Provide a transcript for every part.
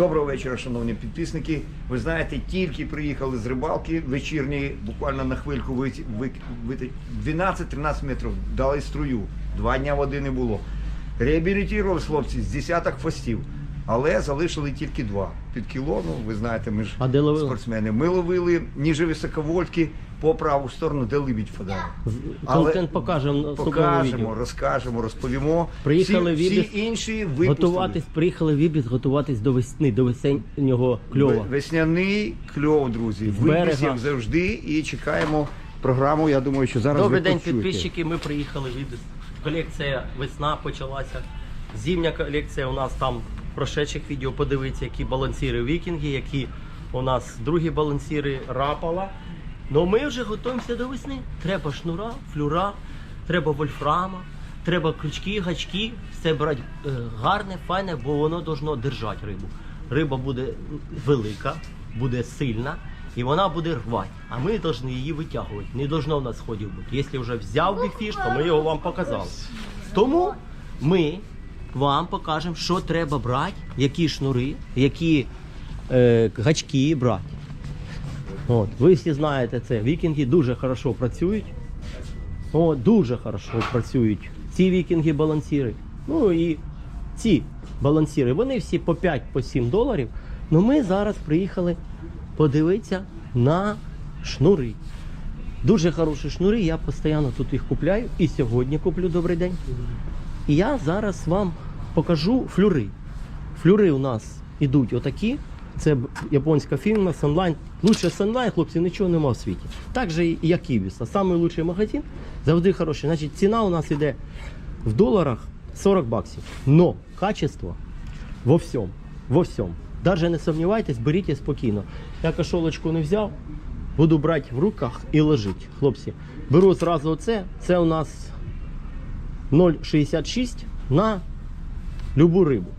Доброго вечора, шановні підписники. Ви знаєте, тільки приїхали з рибалки вечірньої, буквально на хвильку ви, ви, ви 12-13 метрів дали струю. Два дня води не було. Реабілітували хлопці з десяток фастів, але залишили тільки два. Під кіло, ну ви знаєте, ми ж спортсмени. Ми ловили ніже високовольтки по праву сторону, де либідь впадає. Але Контент покажемо на наступному Покажемо, відео. розкажемо, розповімо. Приїхали всі, в Ібіс. всі інші випустили. Готуватись, приїхали в Ібіс, готуватись до весни, до весеннього кльова. Весняний кльов, друзі. Вибіс, берега. як завжди, і чекаємо програму. Я думаю, що зараз Добрий ви день, почуєте. підписчики. Ми приїхали в Ібіс. Колекція весна почалася. Зимня колекція у нас там прошедших відео подивіться, які балансіри вікінги, які у нас другі балансіри рапала. Ну ми вже готуємося до весни. Треба шнура, флюра, треба вольфрама, треба крючки, гачки, все брати е, гарне, файне, бо воно должно держати рибу. Риба буде велика, буде сильна. І вона буде рвати, а ми повинні її витягувати. Не должно в нас сходів бути. Якщо вже взяв бігфіш, то ми його вам показали. Тому ми вам покажемо, що треба брати, які шнури, які е, гачки брати. От, ви всі знаєте це. Вікінги дуже хорошо працюють. О, дуже хорошо працюють. Ці вікінги балансіри. Ну і ці балансіри. Вони всі по 5-7 доларів. Ну ми зараз приїхали подивитися на шнури. Дуже хороші шнури, я постійно тут їх купляю. І сьогодні куплю добрий день. І я зараз вам покажу флюри. Флюри у нас ідуть отакі. Це японська фірма Sunline. Лучше Sunline, хлопці, нічого нема в світі. Так же, і як Ібіса. Самий лучший магазин, завжди хороший. Значить, ціна у нас іде в доларах 40 баксів. Но качество во всьому. Во всьому. Даже не сумнівайтесь, беріть спокійно. Я кошолочку не взяв, буду брати в руках і лежить. Хлопці, беру зразу оце. Це у нас 0,66 на любу рибу.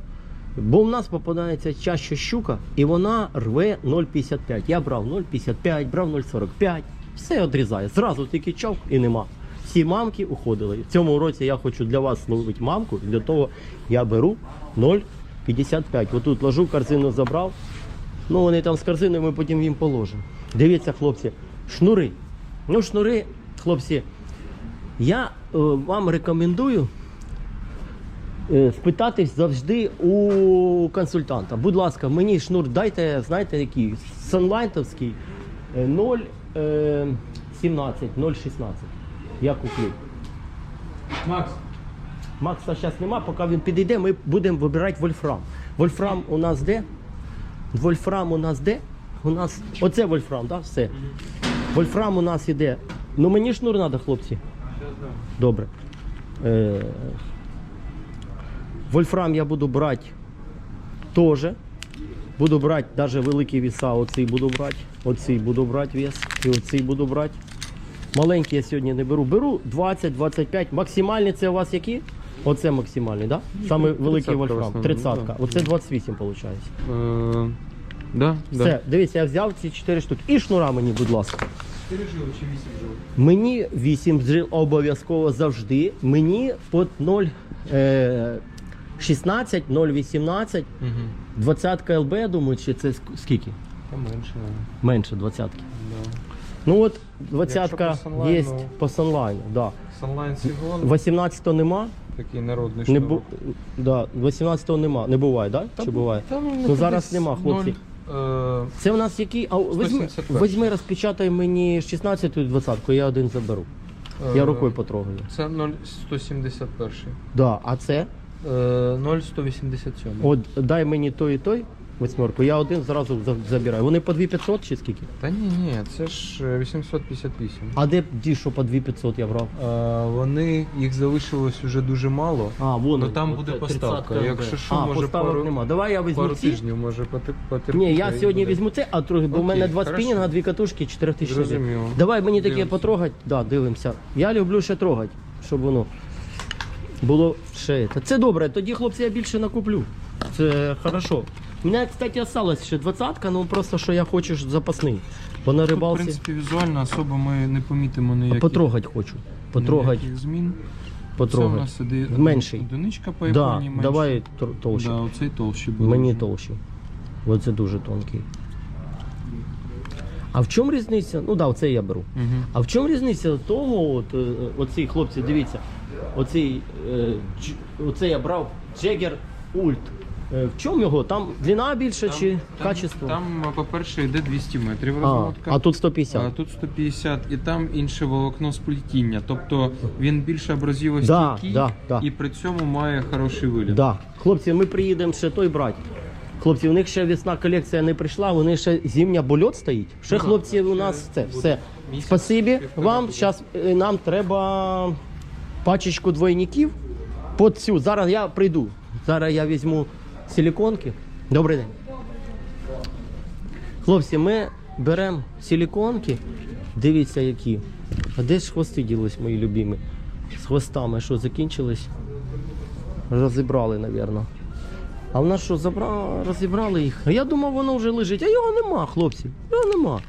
Бо в нас попадається чаще щука, і вона рве 0,55. Я брав 0,55, брав 0,45. Все відрізає. Зразу тільки чок і нема. Всі мамки уходили. В цьому році я хочу для вас ловити мамку, і для того я беру 0,55. Отут ложу, корзину забрав. Ну, вони там з корзиною, ми потім їм положимо. Дивіться, хлопці, шнури. Ну, шнури, хлопці, я е, вам рекомендую спитатись завжди у консультанта. Будь ласка, мені шнур дайте, знаєте, який санлайтовський е, 0,17, 0,16. Я куплю. Макс, Макса зараз нема, поки він підійде, ми будемо вибирати вольфрам. Вольфрам у нас де? Вольфрам у нас де? У нас. Оце вольфрам, так? Все. Вольфрам у нас іде. Ну мені шнур треба, хлопці. Добре. Е, Вольфрам я буду брати теж. Буду брати навіть великі віса, оцей буду брати, оцей буду брати вес, і оцей буду брати. Маленькі я сьогодні не беру. Беру 20-25. Максимальні це у вас які? Оце максимальний, так? Да? Саме великий вольфрам. основному, 30 да. Оце 28 виходить. е, да, Все, да. дивіться, я взяв ці 4 штуки. І шнура мені, будь ласка. 4 жили чи 8 жил? Мені 8 джил обов'язково завжди. Мені по 0, е, 16, 0,18, Угу. 20 ЛБ, я думаю, чи це ск- скільки? Та менше, наверное. Менше 20. Да. Ну от 20 Якщо по є Sunline, по Sunline, да. Sunline Сігон, 18 нема. такий народний Не шнурок. бу... да, 18 нема. Не буває, да? Та Чи бу- буває? та, ну, Ну, зараз десь нема, хлопці. ноль, е, Це у нас який? А візьми, 171. візьми розпечатай мені 16 і 20, я один заберу. Я е, рукою потрогаю. Це 0,171. Да, а це? Е, 0,187. От дай мені той і той восьмерку, я один зразу за- забираю. Вони по 2500 чи скільки? Та ні, ні, це ж е, 858. А де ті, що по 2500 я брав? Е, вони, їх залишилось уже дуже мало. А, вон. Ну, там буде поставка. Якщо що, а, може, поставок пару- нема. Давай я візьму Пару ці. тижнів може поте- потерпіти. Ні, я і сьогодні буде. візьму це, а трохи, бо в Окей, мене два хорошо. спінінга, дві катушки, 4000 гривень. Зрозуміло. Давай мені таке Дивимося. потрогати. Да, дивимося. Я люблю ще трогати, щоб воно було ще. це. Це добре, тоді хлопці я більше накуплю. Це хорошо. У мене, кстати, осталось ще двадцятка, ну просто що я хочу ж запасний. Бо на Тут, в рибалці принципі, візуально особо ми не помітимо ніяких, потрогати хочу. Потрогати, ніяких змін. Це у нас іде Менший. одиничка по Да, Японії давай тр- толще. Да, оцей толщий буде. Мені вже. толще. Оце дуже тонкий. А в чому різниця? Ну так, да, оце я беру. Угу. А в чому різниця того, от, е, оці хлопці, дивіться, оцей, е, оце я брав Джегер Ульт. Е, в чому його? Там длина більша чи качество? Там, по-перше, йде 200 метрів а, а тут 150. А тут 150 і там інше волокно сплетіння. Тобто він більше Да, абразивостійкий да, да. і при цьому має хороший вигляд. Да. Хлопці, ми приїдемо ще той брати. Хлопці, у них ще весна колекція не прийшла, вони ще зимня больот стоїть. Ще хлопці у нас це все. Місяць, Спасибі вам. Зараз нам треба пачечку двойників. Под цю. Зараз я прийду. Зараз я візьму силіконки. Добрий день. Хлопці, ми беремо силіконки. Дивіться які. А де ж хвости ділись, мої любимі? З хвостами, що закінчились? Розібрали, напевно. А в нас що, забра... розібрали їх? А я думав, воно вже лежить. А його нема, хлопці. Його нема.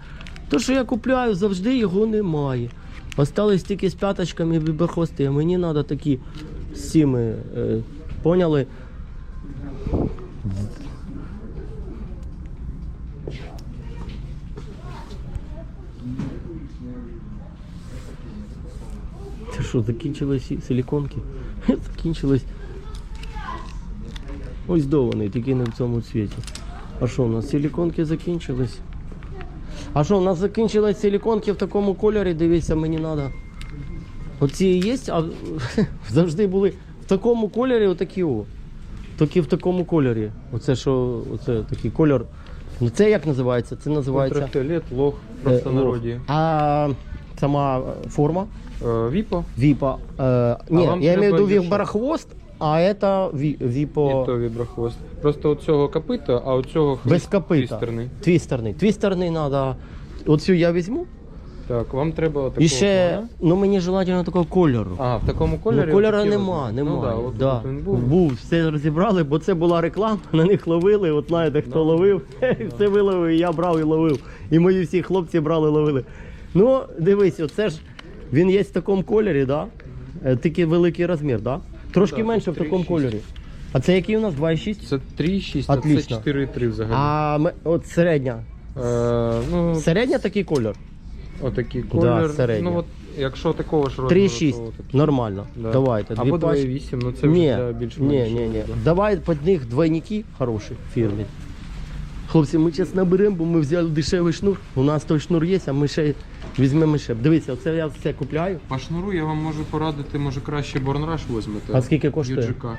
То, що я купляю, завжди його немає. Остались тільки з п'яточками і біберхвости. А мені треба такі цими. Е, поняли? Це що, закінчились силіконки? Закінчились. Ось до вони, тільки не в цьому цвіті. А що, у нас силіконки закінчились? А що, у нас закінчились силіконки в такому кольорі, дивіться, мені треба. Оці є, а завжди були в такому кольорі отакі о. Тільки в такому кольорі. Оце що, оце такий кольор. Ну це як називається? Це називається. Ультрафіолет, лох, е, просто народі. А сама е, форма? Е, Віпо Випа. Э, я имею в виду дешевше. А это ви, і то віброхвост. Просто у цього копита, а у цього без хвіст копита. твістерний. Твістерний. Твістерний надо. Оцю я візьму. Так, вам треба такого І ще, плана. ну мені желательно такого кольору. А, в такому кольорі? ну, кольору отакі нема, от- немає. Ну, да, от да. тут він був. був, все розібрали, бо це була реклама, на них ловили. От знаєте, хто ловив, все виловив, і я брав і ловив. І мої всі хлопці брали, ловили. Ну, дивись, оце ж він є в такому кольорі, да? Е, Тільки великий розмір, да? Трошки Ну да, менше в такому 6. кольорі. А це який у нас 2,6? Це 3,6, а це 4,3 взагалі. А ми- от середня. Е, ну, Середня такий кольор. отакий колір. Да, середня. ну, от, якщо такого ж розміру, 3,6. то. Нормально. Да. Давайте. Або пачки. 2,8, ну це Ні, вже для більш ні, ні, ні. Давай під них двойники хороші фірмі. Хлопці, ми зараз наберемо, бо ми взяли дешевий шнур. У нас той шнур є, а ми ще візьмемо ще. Дивіться, оце я все купляю. По шнуру я вам можу порадити, може краще Борнраш візьмете. А скільки коштує? UGK.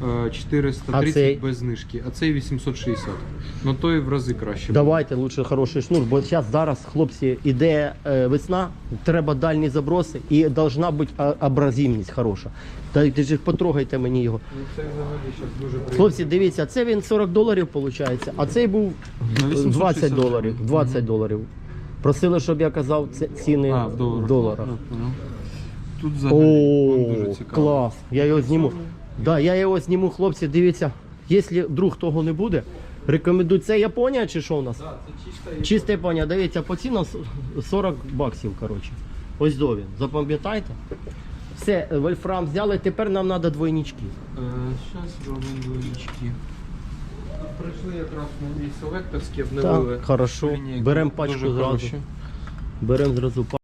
1430 А цей? без знижки, а цей 860. Ну той в рази краще. Давайте лучше хороший шнур, бо зараз зараз, хлопці, іде е, весна, треба дальні заброси і повинна бути абразивність хороша. Дайте ж потрогайте мені його. Ну це взагалі зараз дуже приємно. Хлопці, дивіться, це він 40 доларів виходить, а цей був На 860 20 доларів. гривень. 20 доларів. Просили, щоб я казав це ціни А, в доларах. в доларах. Тут взагалі вам дуже О, цікаво. клас. Я його зніму. Да, я його зніму, хлопці, дивіться. Якщо вдруг того не буде, рекомендую. Це Японія чи що у нас? Чиста Японія, дивіться, по цінам 40 баксів, коротше. Ось до він. Запам'ятайте. Все, вольфрам взяли, тепер нам треба двойнички. Зараз зробимо двоєчки. Прийшли якраз нові селекторські, обновили. Так, хорошо. Беремо пачку зразу. Беремо зразу